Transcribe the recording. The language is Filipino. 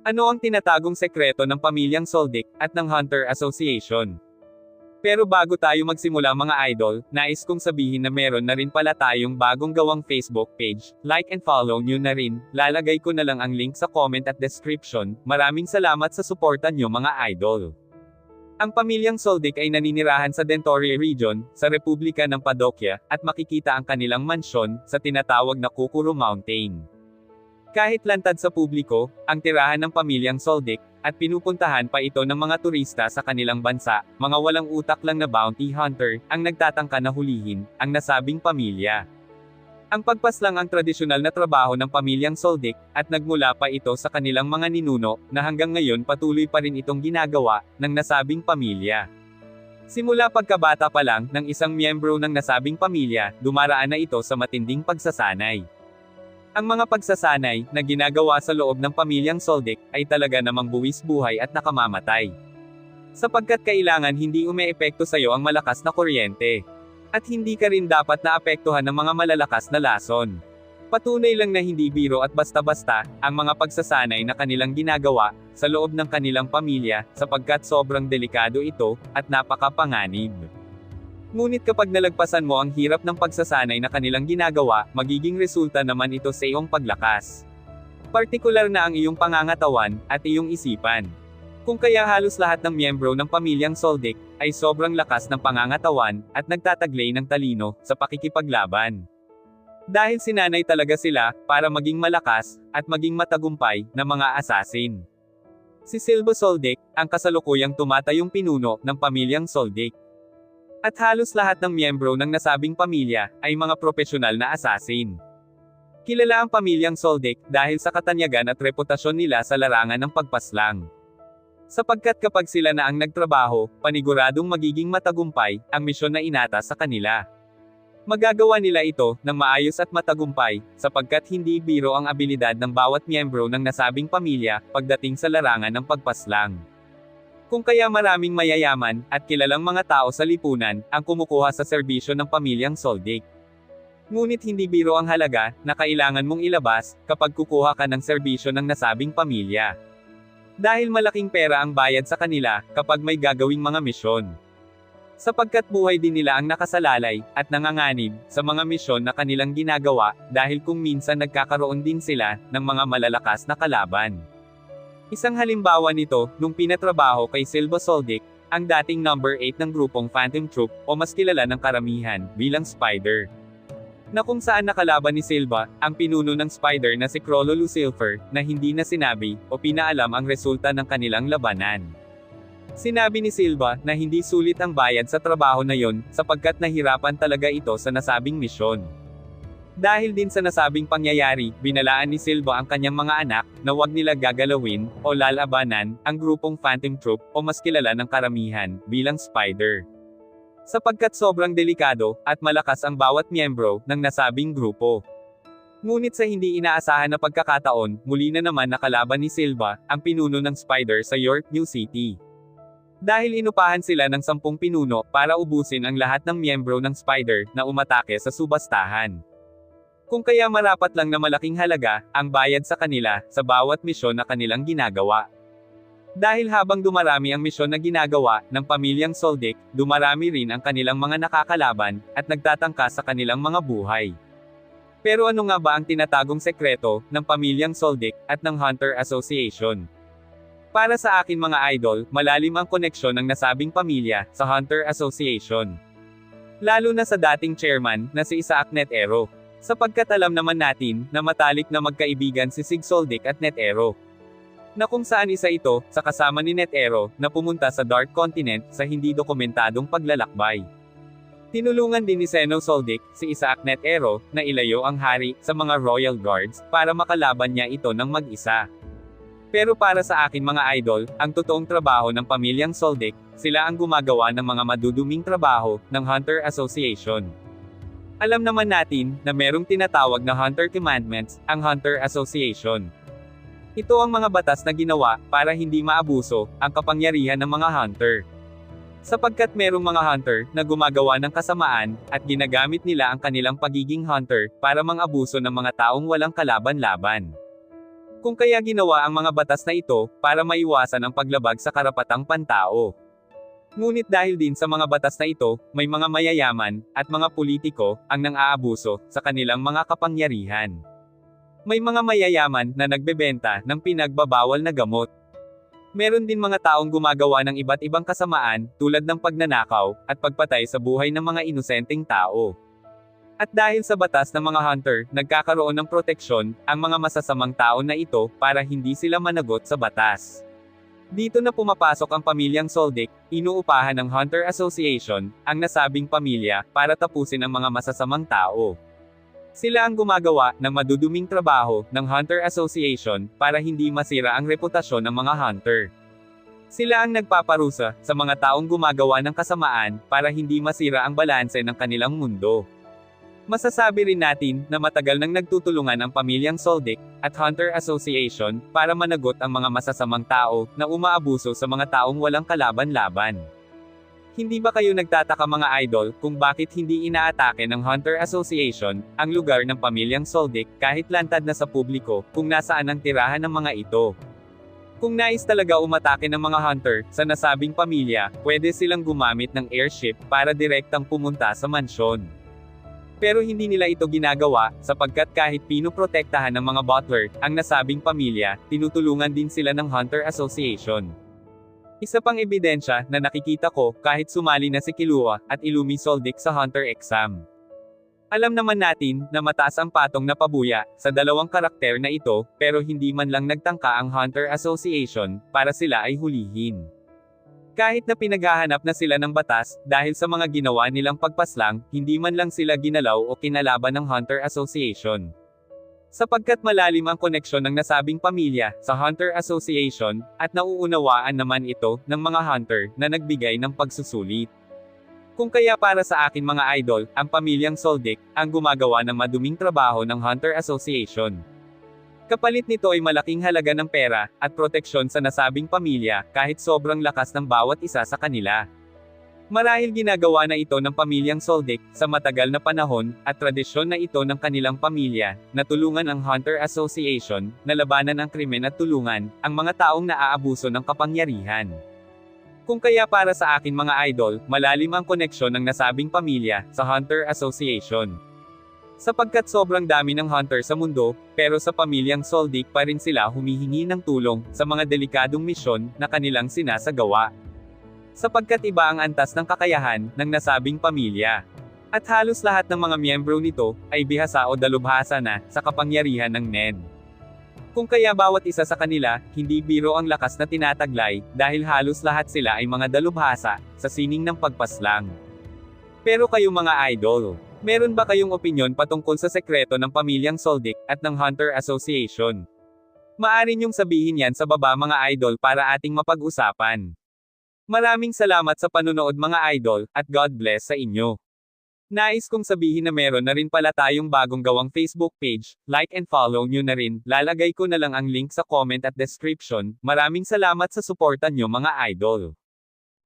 Ano ang tinatagong sekreto ng pamilyang Soldic at ng Hunter Association? Pero bago tayo magsimula mga idol, nais kong sabihin na meron na rin pala tayong bagong gawang Facebook page. Like and follow nyo na rin. Lalagay ko na lang ang link sa comment at description. Maraming salamat sa suporta nyo mga idol. Ang pamilyang Soldic ay naninirahan sa Dentoria Region, sa Republika ng Padokya, at makikita ang kanilang mansyon, sa tinatawag na Kukuro Mountain. Kahit lantad sa publiko, ang tirahan ng pamilyang Soldic, at pinupuntahan pa ito ng mga turista sa kanilang bansa, mga walang utak lang na bounty hunter, ang nagtatangka na hulihin, ang nasabing pamilya. Ang pagpaslang ang tradisyonal na trabaho ng pamilyang Soldic, at nagmula pa ito sa kanilang mga ninuno, na hanggang ngayon patuloy pa rin itong ginagawa, ng nasabing pamilya. Simula pagkabata pa lang, ng isang miyembro ng nasabing pamilya, dumaraan na ito sa matinding pagsasanay. Ang mga pagsasanay, na ginagawa sa loob ng pamilyang Soldic, ay talaga namang buwis buhay at nakamamatay. Sapagkat kailangan hindi umeepekto sa iyo ang malakas na kuryente. At hindi ka rin dapat naapektuhan ng mga malalakas na lason. Patunay lang na hindi biro at basta-basta, ang mga pagsasanay na kanilang ginagawa, sa loob ng kanilang pamilya, sapagkat sobrang delikado ito, at napakapanganib. Ngunit kapag nalagpasan mo ang hirap ng pagsasanay na kanilang ginagawa, magiging resulta naman ito sa iyong paglakas. Partikular na ang iyong pangangatawan, at iyong isipan. Kung kaya halos lahat ng miyembro ng pamilyang Soldic, ay sobrang lakas ng pangangatawan, at nagtataglay ng talino, sa pakikipaglaban. Dahil sinanay talaga sila, para maging malakas, at maging matagumpay, na mga asasin. Si Silva Soldic, ang kasalukuyang tumatayong pinuno, ng pamilyang Soldic. At halos lahat ng miyembro ng nasabing pamilya, ay mga profesional na asasin. Kilala ang pamilyang Soldic, dahil sa katanyagan at reputasyon nila sa larangan ng pagpaslang. Sapagkat kapag sila na ang nagtrabaho, paniguradong magiging matagumpay, ang misyon na inata sa kanila. Magagawa nila ito, ng maayos at matagumpay, sapagkat hindi biro ang abilidad ng bawat miyembro ng nasabing pamilya, pagdating sa larangan ng pagpaslang. Kung kaya maraming mayayaman, at kilalang mga tao sa lipunan, ang kumukuha sa serbisyo ng pamilyang Soldic. Ngunit hindi biro ang halaga, na kailangan mong ilabas, kapag kukuha ka ng serbisyo ng nasabing pamilya. Dahil malaking pera ang bayad sa kanila, kapag may gagawing mga misyon. Sapagkat buhay din nila ang nakasalalay, at nanganganib, sa mga misyon na kanilang ginagawa, dahil kung minsan nagkakaroon din sila, ng mga malalakas na kalaban. Isang halimbawa nito, nung pinatrabaho kay Silva Soldic, ang dating number 8 ng grupong Phantom Troop, o mas kilala ng karamihan, bilang Spider na kung saan nakalaban ni Silva, ang pinuno ng Spider na si Crollo Lucifer, na hindi na sinabi, o pinaalam ang resulta ng kanilang labanan. Sinabi ni Silva, na hindi sulit ang bayad sa trabaho na yon, sapagkat nahirapan talaga ito sa nasabing misyon. Dahil din sa nasabing pangyayari, binalaan ni Silva ang kanyang mga anak, na wag nila gagalawin, o lalabanan, ang grupong Phantom Troop, o mas kilala ng karamihan, bilang Spider sapagkat sobrang delikado, at malakas ang bawat miyembro, ng nasabing grupo. Ngunit sa hindi inaasahan na pagkakataon, muli na naman nakalaban ni Silva, ang pinuno ng Spider sa York, New City. Dahil inupahan sila ng sampung pinuno, para ubusin ang lahat ng miyembro ng Spider, na umatake sa subastahan. Kung kaya marapat lang na malaking halaga, ang bayad sa kanila, sa bawat misyon na kanilang ginagawa. Dahil habang dumarami ang misyon na ginagawa ng pamilyang Soldic, dumarami rin ang kanilang mga nakakalaban, at nagtatangka sa kanilang mga buhay. Pero ano nga ba ang tinatagong sekreto ng pamilyang Soldic at ng Hunter Association? Para sa akin mga idol, malalim ang koneksyon ng nasabing pamilya sa Hunter Association. Lalo na sa dating chairman na si Isaac Netero. Sapagkat alam naman natin na matalik na magkaibigan si Sig Soldic at Netero na kung saan isa ito, sa kasama ni Netero, na pumunta sa Dark Continent, sa hindi dokumentadong paglalakbay. Tinulungan din ni Seno Soldic, si Isaac Netero, na ilayo ang hari, sa mga Royal Guards, para makalaban niya ito ng mag-isa. Pero para sa akin mga idol, ang totoong trabaho ng pamilyang Soldic, sila ang gumagawa ng mga maduduming trabaho, ng Hunter Association. Alam naman natin, na merong tinatawag na Hunter Commandments, ang Hunter Association. Ito ang mga batas na ginawa, para hindi maabuso, ang kapangyarihan ng mga hunter. Sapagkat merong mga hunter, na gumagawa ng kasamaan, at ginagamit nila ang kanilang pagiging hunter, para mang-abuso ng mga taong walang kalaban-laban. Kung kaya ginawa ang mga batas na ito, para maiwasan ang paglabag sa karapatang pantao. Ngunit dahil din sa mga batas na ito, may mga mayayaman, at mga politiko, ang nang-aabuso, sa kanilang mga kapangyarihan. May mga mayayaman na nagbebenta ng pinagbabawal na gamot. Meron din mga taong gumagawa ng iba't ibang kasamaan, tulad ng pagnanakaw, at pagpatay sa buhay ng mga inosenteng tao. At dahil sa batas ng mga hunter, nagkakaroon ng proteksyon, ang mga masasamang tao na ito, para hindi sila managot sa batas. Dito na pumapasok ang pamilyang Soldic, inuupahan ng Hunter Association, ang nasabing pamilya, para tapusin ang mga masasamang tao. Sila ang gumagawa ng maduduming trabaho ng Hunter Association para hindi masira ang reputasyon ng mga hunter. Sila ang nagpaparusa sa mga taong gumagawa ng kasamaan para hindi masira ang balanse ng kanilang mundo. Masasabi rin natin na matagal nang nagtutulungan ang pamilyang Soldic at Hunter Association para managot ang mga masasamang tao na umaabuso sa mga taong walang kalaban-laban. Hindi ba kayo nagtataka mga idol kung bakit hindi inaatake ng Hunter Association ang lugar ng pamilyang Soldic kahit lantad na sa publiko kung nasaan ang tirahan ng mga ito? Kung nais talaga umatake ng mga hunter sa nasabing pamilya, pwede silang gumamit ng airship para direktang pumunta sa mansyon. Pero hindi nila ito ginagawa, sapagkat kahit pinoprotektahan ng mga butler, ang nasabing pamilya, tinutulungan din sila ng Hunter Association. Isa pang ebidensya na nakikita ko, kahit sumali na si Kilua, at Ilumi Soldic sa Hunter exam. Alam naman natin, na mataas ang patong na pabuya, sa dalawang karakter na ito, pero hindi man lang nagtangka ang Hunter Association, para sila ay hulihin. Kahit na pinaghahanap na sila ng batas, dahil sa mga ginawa nilang pagpaslang, hindi man lang sila ginalaw o kinalaban ng Hunter Association. Sapagkat malalim ang koneksyon ng nasabing pamilya sa Hunter Association, at nauunawaan naman ito ng mga hunter na nagbigay ng pagsusulit. Kung kaya para sa akin mga idol, ang pamilyang Soldic, ang gumagawa ng maduming trabaho ng Hunter Association. Kapalit nito ay malaking halaga ng pera, at proteksyon sa nasabing pamilya, kahit sobrang lakas ng bawat isa sa kanila. Marahil ginagawa na ito ng pamilyang Soldic, sa matagal na panahon, at tradisyon na ito ng kanilang pamilya, na tulungan ang Hunter Association, na labanan ang krimen at tulungan, ang mga taong naaabuso ng kapangyarihan. Kung kaya para sa akin mga idol, malalim ang koneksyon ng nasabing pamilya, sa Hunter Association. Sapagkat sobrang dami ng hunter sa mundo, pero sa pamilyang Soldic pa rin sila humihingi ng tulong sa mga delikadong misyon na kanilang sinasagawa. Sapagkat iba ang antas ng kakayahan ng nasabing pamilya. At halos lahat ng mga miyembro nito ay bihasa o dalubhasa na sa kapangyarihan ng NED. Kung kaya bawat isa sa kanila, hindi biro ang lakas na tinataglay, dahil halos lahat sila ay mga dalubhasa, sa sining ng pagpaslang. Pero kayo mga idol, Meron ba kayong opinyon patungkol sa sekreto ng pamilyang Soldic at ng Hunter Association? Maari niyong sabihin yan sa baba mga idol para ating mapag-usapan. Maraming salamat sa panunood mga idol, at God bless sa inyo. Nais kong sabihin na meron na rin pala tayong bagong gawang Facebook page, like and follow nyo na rin, lalagay ko na lang ang link sa comment at description, maraming salamat sa suporta nyo mga idol.